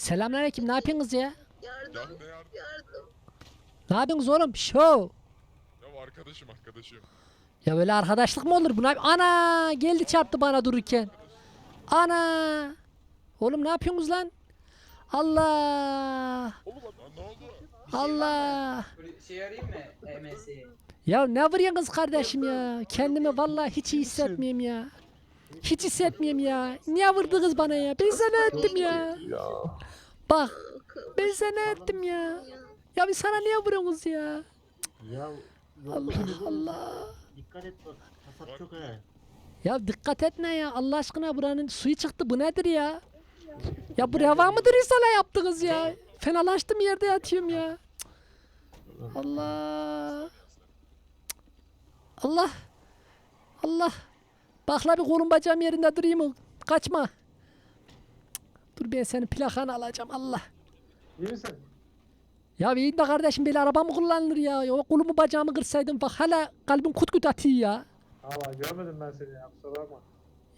Selamünaleyküm. Ne yapıyorsunuz ya? Yardım, yardım? yardım. Ne yapıyorsunuz oğlum? Show. Ya arkadaşım arkadaşım. Ya böyle arkadaşlık mı olur? Bu ne yap- Ana geldi çarptı bana dururken. Ana. Oğlum ne yapıyorsunuz lan? Allah. Oğlum lan ne oldu? Allah. Böyle şey arayayım mı? MS'i. Ya ne vuruyorsunuz kardeşim ya? Kendimi vallahi hiç iyi hissetmiyorum ya. Hiç hissetmiyorum ya. Niye vurdunuz bana ya? Ben sana ettim ya. Ya. Bak ben sana ettim ya. Ya bir sana niye vuruyorsunuz ya? Ya Allah Allah. dikkat et bak. Kasap çok. Ya dikkat etme ya. Allah aşkına buranın suyu çıktı. Bu nedir ya? Ya bu reva mıdır insana yaptınız ya? Fenalaştım yerde yatıyorum ya. Allah. Allah. Allah. Bakla bir kolum bacağım yerinde durayım mı? Kaçma. Dur ben senin plakanı alacağım Allah. İyi misin? Ya iyi de kardeşim böyle araba mı kullanılır ya? O kolumu bacağımı kırsaydım bak hala kalbim kut kut atıyor ya. Allah görmedim ben seni ya kusura bakma.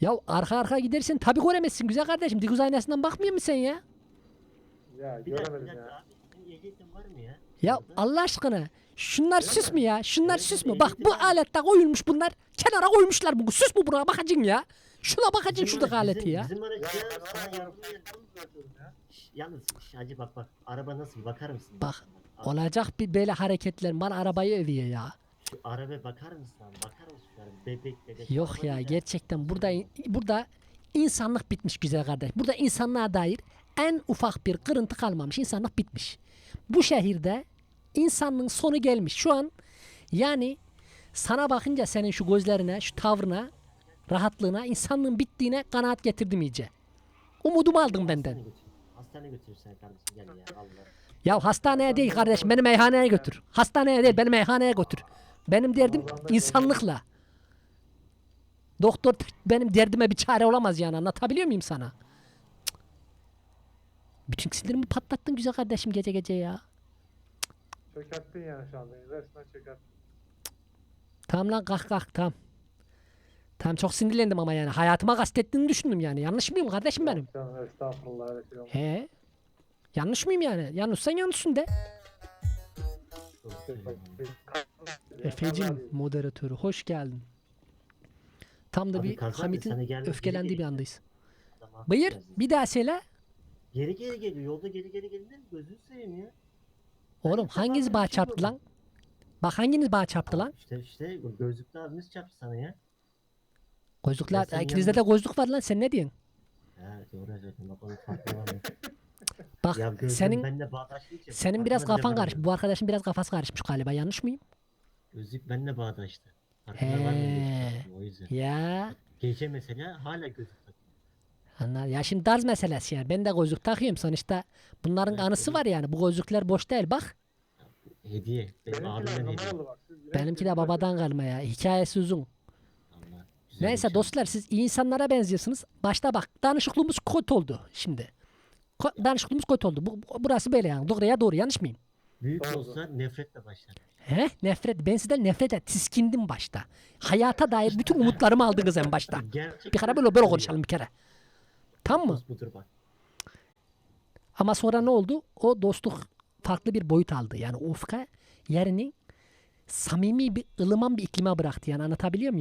Ya arka arka gidersin tabi göremezsin güzel kardeşim. Dikiz aynasından bakmıyor musun sen ya? Ya Bir dakika bir göremedim dakika ya. abi. Senin ehliyetin var mı ya? Ya Allah aşkına şunlar süs mü ya? Şunlar süs mü? Bak bu alette koyulmuş bunlar. Kenara koymuşlar bunu. Süs mü buraya bakacaksın ya? Şuna bakacaksın şuradaki aleti ya. Bizim araç Ya ya ben sana araba yardım bırakıyorum ya. Şş, Yalnız şş, hacı bak bak. Araba nasıl bakar mısın? Bak, Olacak bir böyle hareketler. Bana arabayı övüyor ya. Şu arabaya bakar mısın lan? Bakar mısın? Yani bebek bebek. Yok araba ya güzel. gerçekten burada burada insanlık bitmiş güzel kardeş. Burada insanlığa dair en ufak bir kırıntı kalmamış. İnsanlık bitmiş. Bu şehirde insanlığın sonu gelmiş. Şu an yani sana bakınca senin şu gözlerine, şu tavrına, rahatlığına, insanlığın bittiğine kanaat getirdim iyice. Umudumu aldın benden. Hastaneye götür. Hastaneye götür sen kardeşim gel ya Allah. Ya hastaneye değil kardeşim beni meyhaneye götür. Hastaneye değil beni meyhaneye götür. Benim derdim insanlıkla. Doktor benim derdime bir çare olamaz yani anlatabiliyor muyum sana? Cık. Bütün sinirimi patlattın güzel kardeşim gece gece ya. Çökerttin yani şu anda. Resmen çökerttin. Tamam lan kalk kalk tamam. Tamam çok sinirlendim ama yani hayatıma kastettiğini düşündüm yani. Yanlış mıyım kardeşim benim? Canım estağfurullah öyle şey olmaz. He. Yanlış mıyım yani? Yanlışsan yanlışsın de. Efe'cim moderatörü hoş geldin. Tam da Abi bir sana Hamit'in gelmek öfkelendiği bir andayız. Tamam, Buyur bir daha söyle. Geri geri geliyor. Yolda geri geri geliyor. Gözünü seveyim ya. Oğlum hanginiz şey çarptı lan? Bak hanginiz bana çarptı lan? İşte işte gözlüklü abimiz çarptı sana ya. Gözlükler. Ya ikinizde de gözlük var lan sen ne diyorsun? Ha doğru zaten bak onun farkı var. Bak ya gözlüğüm senin benimle bağdaştığı için senin biraz farkına bile kafan karış. varmıyorum. Bu arkadaşın biraz kafası karışmış galiba yanlış mıyım? Gözlük benimle bağdaştı. Farkına He. varmıyorum o yüzden. Ya Gece mesela hala gözlük. Anlar. Ya şimdi darz meselesi yani. Ben de gözlük takıyorum sonuçta. Bunların Evet, anısı evet. var yani. Bu gözlükler boş değil bak. Hediye. Benim Benimki de abimden hediye. numaralı bak. Siz direkt Benimki de babadan kalma ya. Hikayesi uzun. Allah, güzel Neyse bir şey. dostlar siz iyi insanlara benziyorsunuz. Başta bak danışıklığımız kötü oldu şimdi. Ko- danışıklığımız kötü oldu. Bu, bu- burası böyle yani. Doğruya doğru yanlış mıyım? Büyük Doğru. olsa nefretle başlar. He? Nefret. Ben sizden nefret et. Tiskindim başta. Hayata dair bütün umutlarımı aldınız en başta. Gerçek Bir kere böyle böyle konuşalım bir kere. Tamam mı? Dost budur bak. Ama sonra ne oldu? O dostluk farklı bir boyut aldı. Yani ufka yerini samimi bir ılıman bir iklime bıraktı. Yani anlatabiliyor muyum?